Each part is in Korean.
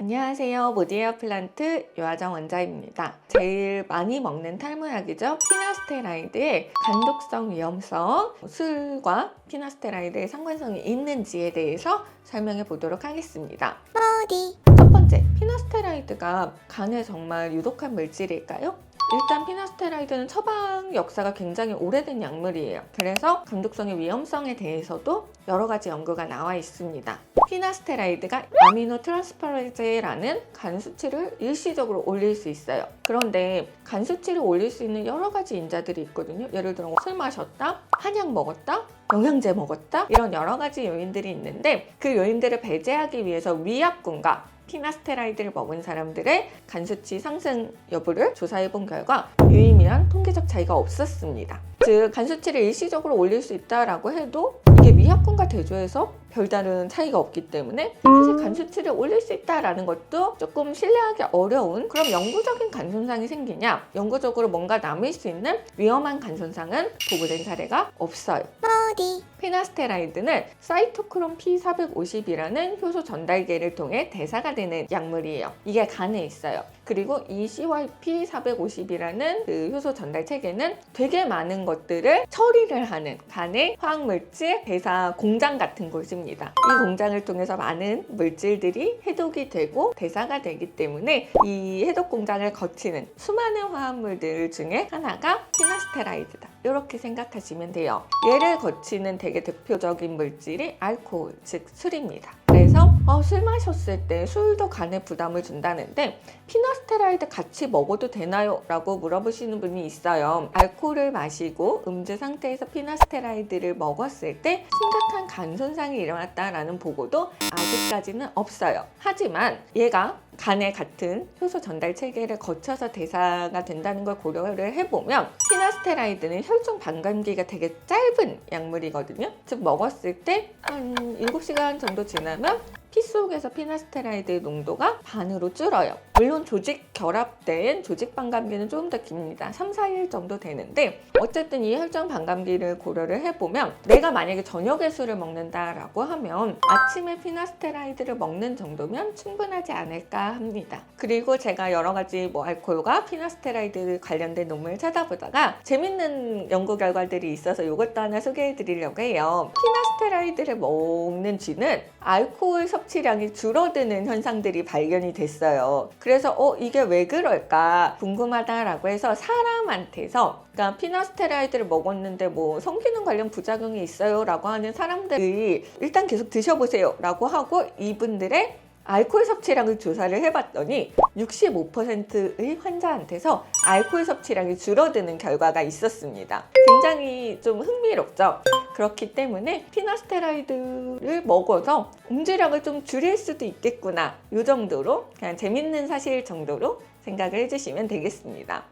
안녕하세요. 모디에어 플란트 요아정 원장입니다. 제일 많이 먹는 탈모약이죠. 피나스테라이드의 간독성 위험성, 술과 피나스테라이드의 상관성이 있는지에 대해서 설명해 보도록 하겠습니다. 어디? 첫 번째, 피나스테라이드가 간에 정말 유독한 물질일까요? 일단 피나스테라이드는 처방 역사가 굉장히 오래된 약물이에요. 그래서 감독성의 위험성에 대해서도 여러 가지 연구가 나와 있습니다. 피나스테라이드가 아미노 트랜스퍼레제라는 간 수치를 일시적으로 올릴 수 있어요. 그런데 간 수치를 올릴 수 있는 여러 가지 인자들이 있거든요. 예를 들어 술 마셨다, 한약 먹었다, 영양제 먹었다 이런 여러 가지 요인들이 있는데 그 요인들을 배제하기 위해서 위약군과 피나스테라이드를 먹은 사람들의 간 수치 상승 여부를 조사해 본 결과 유의미한 통계적 차이가 없었습니다. 즉, 간 수치를 일시적으로 올릴 수 있다라고 해도 이게 위약군과 대조해서 별다른 차이가 없기 때문에 사실 간 수치를 올릴 수 있다라는 것도 조금 신뢰하기 어려운 그럼 영구적인 간 손상이 생기냐? 영구적으로 뭔가 남을 수 있는 위험한 간 손상은 보고된 사례가 없어요. 어디? 피나스테라이드는 사이토크롬 P450이라는 효소 전달계를 통해 대사가 되는 약물이에요. 이게 간에 있어요. 그리고 이 CYP450이라는 그 효소 전달 체계는 되게 많은 것들을 처리를 하는 간의 화학물질 대사 공장 같은 곳입니다. 이 공장을 통해서 많은 물질들이 해독이 되고 대사가 되기 때문에 이 해독 공장을 거치는 수많은 화합물들 중에 하나가 피나스테라이드다. 이렇게 생각하시면 돼요. 얘를 거치는 되게 대표적인 물질이 알코올, 즉 술입니다. 그래서 어, 술 마셨을 때 술도 간에 부담을 준다는데 피나스테라이드 같이 먹어도 되나요? 라고 물어보시는 분이 있어요. 알코올을 마시고 음주 상태에서 피나스테라이드를 먹었을 때 심각한 간 손상이 일어났다라는 보고도 아 직까지는 없어요. 하지만 얘가 간에 같은 효소 전달 체계를 거쳐서 대사가 된다는 걸 고려를 해보면 피나스테라이드는 혈중 반감기가 되게 짧은 약물이거든요. 즉 먹었을 때 한 7시간 정도 지나면 피 속에서 피나스테라이드의 농도가 반으로 줄어요. 물론 조직 결합된 조직 반감기는 조금 더 깁니다. 3, 4일 정도 되는데 어쨌든 이 혈전 반감기를 고려를 해보면 내가 만약에 저녁에 술을 먹는다라고 하면 아침에 피나스테라이드를 먹는 정도면 충분하지 않을까 합니다. 그리고 제가 여러 가지 뭐 알코올과 피나스테라이드 관련된 논문을 찾아보다가 재밌는 연구 결과들이 있어서 이것도 하나 소개해 드리려고 해요. 피나스테라이드를 먹는 쥐는 알코올 섭취 량이 줄어드는 현상들이 발견이 됐어요. 그래서 어 이게 왜 그럴까 궁금하다라고 해서 사람한테서 그러니까 피나스테라이드를 먹었는데 뭐 성기능 관련 부작용이 있어요라고 하는 사람들이 일단 계속 드셔보세요라고 하고 이분들의 알코올 섭취량을 조사를 해봤더니 65%의 환자한테서 알코올 섭취량이 줄어드는 결과가 있었습니다. 굉장히 좀 흥미롭죠. 그렇기 때문에 피나스테라이드를 먹어서 음주량을 좀 줄일 수도 있겠구나. 이 정도로 그냥 재밌는 사실 정도로 생각을 해주시면 되겠습니다.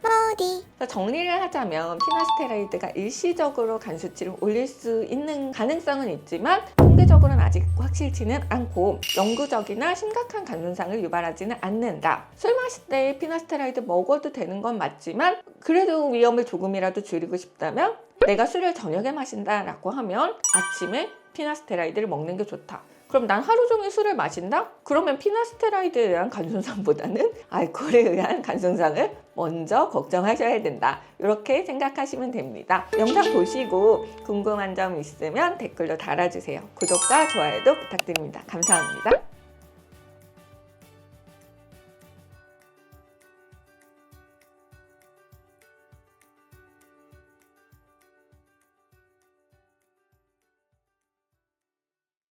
정리를 하자면 피나스테라이드가 일시적으로 간 수치를 올릴 수 있는 가능성은 있지만 통계적으로는 아직 확실치는 않고 영구적이나 심각한 간 손상을 유발하지는 않는다. 술 마실 때 피나스테라이드 먹어도 되는 건 맞지만 그래도 위험을 조금이라도 줄이고 싶다면 내가 술을 저녁에 마신다라고 하면 아침에 피나스테라이드를 먹는 게 좋다. 그럼 난 하루 종일 술을 마신다? 그러면 피나스테라이드에 의한 간손상보다는 알코올에 의한 간손상을 먼저 걱정하셔야 된다. 이렇게 생각하시면 됩니다. 영상 보시고 궁금한 점 있으면 댓글로 달아주세요. 구독과 좋아요도 부탁드립니다. 감사합니다.